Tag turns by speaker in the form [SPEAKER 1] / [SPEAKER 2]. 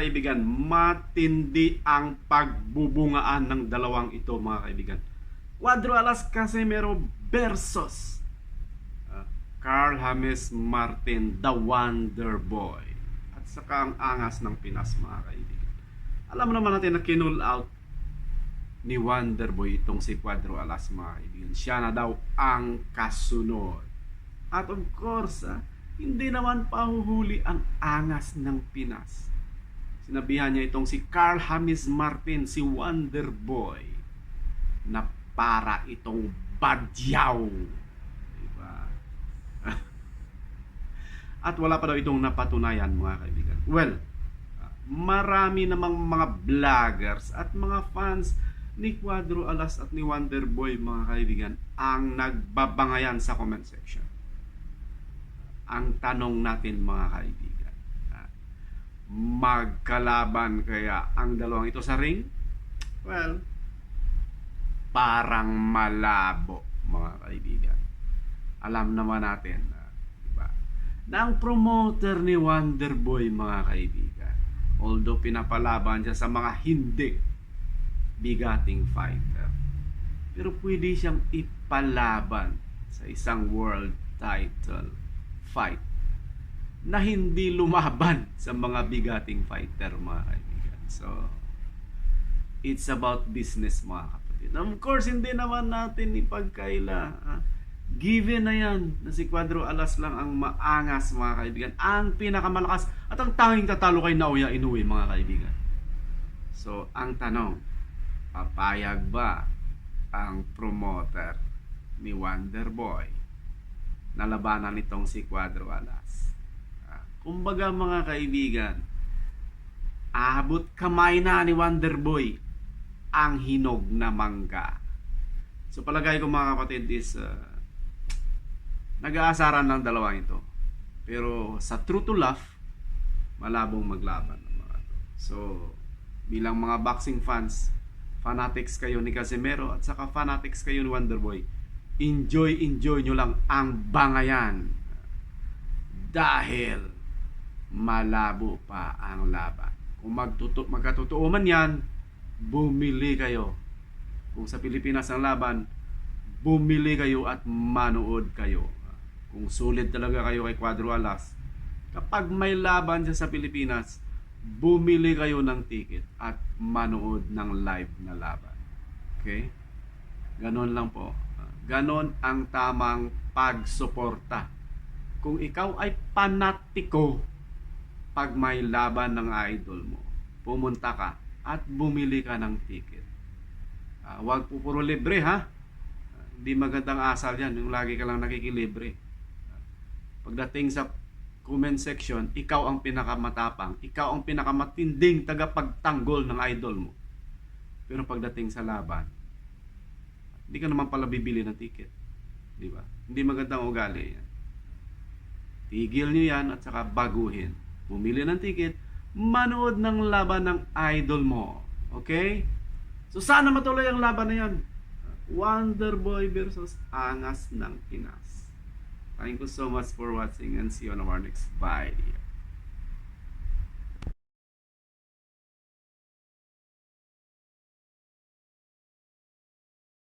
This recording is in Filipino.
[SPEAKER 1] kaibigan, matindi ang pagbubungaan ng dalawang ito mga kaibigan. Cuadro Alas Casimero versus uh, Carl James Martin, the Wonder Boy. At saka ang angas ng Pinas mga kaibigan. Alam naman natin na kinul out ni Wonder Boy itong si Cuadro Alas mga kaibigan. Siya na daw ang kasunod. At of course, ah, hindi naman pahuhuli ang angas ng Pinas. Sinabihan niya itong si Carl James Martin, si Wonder Boy, na para itong badyaw. Diba? At wala pa daw itong napatunayan mga kaibigan. Well, marami namang mga vloggers at mga fans ni Cuadro Alas at ni Wonder Boy mga kaibigan ang nagbabangayan sa comment section. Ang tanong natin mga kaibigan, magkalaban kaya ang dalawang ito sa ring? Well, parang malabo mga kaibigan. Alam naman natin, ah, diba? Na ang promoter ni Wonder Boy mga kaibigan, although pinapalaban siya sa mga hindi bigating fighter, pero pwede siyang ipalaban sa isang world title fight na hindi lumaban sa mga bigating fighter mga kaibigan. So, it's about business mga kapatid. Of course, hindi naman natin ipagkaila. ah. Given na yan na si Cuadro Alas lang ang maangas mga kaibigan. Ang pinakamalakas at ang tanging tatalo kay Naoya Inoue mga kaibigan. So, ang tanong, papayag ba ang promoter ni Wonder Boy na labanan nitong si Cuadro Alas? Kumbaga mga kaibigan, abot kamay na ni Wonder Boy ang hinog na mangga. So palagay ko mga kapatid is uh, nag-aasaran lang dalawang ito. Pero sa true to love, malabong maglaban ng mga to. So bilang mga boxing fans, fanatics kayo ni Casimero at saka fanatics kayo ni Wonderboy, enjoy enjoy nyo lang ang bangayan. Dahil malabo pa ang laban. Kung magtuto, magkatotoo man yan, bumili kayo. Kung sa Pilipinas ang laban, bumili kayo at manood kayo. Kung sulit talaga kayo kay Cuadro Alas, kapag may laban siya sa Pilipinas, bumili kayo ng ticket at manood ng live na laban. Okay? Ganon lang po. Ganon ang tamang pagsuporta. Kung ikaw ay panatiko pag may laban ng idol mo, pumunta ka at bumili ka ng ticket. Ah, wag po puro libre ha. Hindi magandang asal yan, yung lagi ka lang nakikilibre. Ah, Pagdating sa comment section, ikaw ang pinakamatapang, ikaw ang pinakamatinding tagapagtanggol ng idol mo. Pero pagdating sa laban, hindi ka naman pala bibili ng ticket. Di ba? Hindi magandang ugali yan. Tigil nyo yan at saka baguhin. Bumili ng ticket, manood ng laban ng idol mo. Okay? So sana matuloy ang laban na yan. Wonder Boy versus Angas ng Pinas. Thank you so much for watching and see you on our next video.